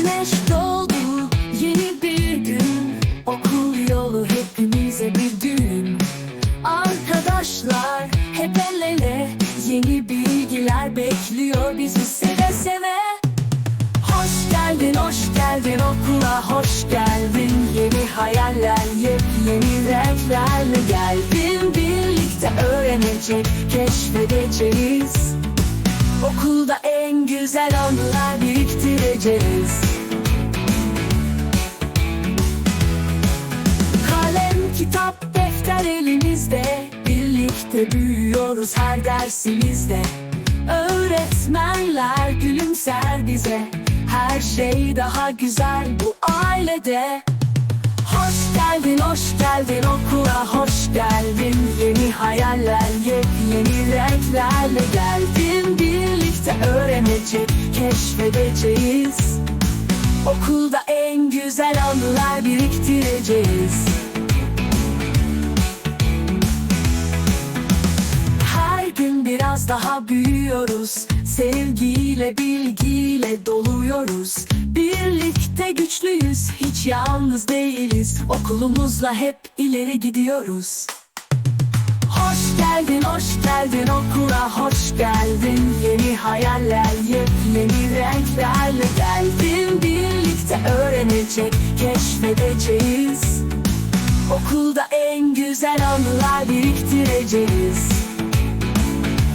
Güneş doğdu yeni bir gün. Okul yolu hepimize bir düğün. Arkadaşlar hep el Yeni bilgiler bekliyor bizi seve seve. Hoş geldin, hoş geldin okula hoş geldin. Yeni hayaller, yepyeni renklerle geldin. Birlikte öğrenecek, keşfedeceğiz. Okulda en güzel anılar biriktireceğiz Birlikte büyüyoruz her dersimizde. Öğretmenler gülümser bize. Her şey daha güzel bu ailede. Hoş geldin, hoş geldin okula hoş geldin. Yeni hayaller, yepyeni renklerle geldin. Birlikte öğrenecek, keşfedeceğiz biraz daha büyüyoruz. Sevgiyle, bilgiyle doluyoruz. Birlikte güçlüyüz, hiç yalnız değiliz. Okulumuzla hep ileri gidiyoruz. Hoş geldin, hoş geldin okula hoş geldin. Yeni hayaller, yepyeni renklerle geldin Birlikte öğrenecek, keşfedeceğiz. Okulda en güzel anılar biriktireceğiz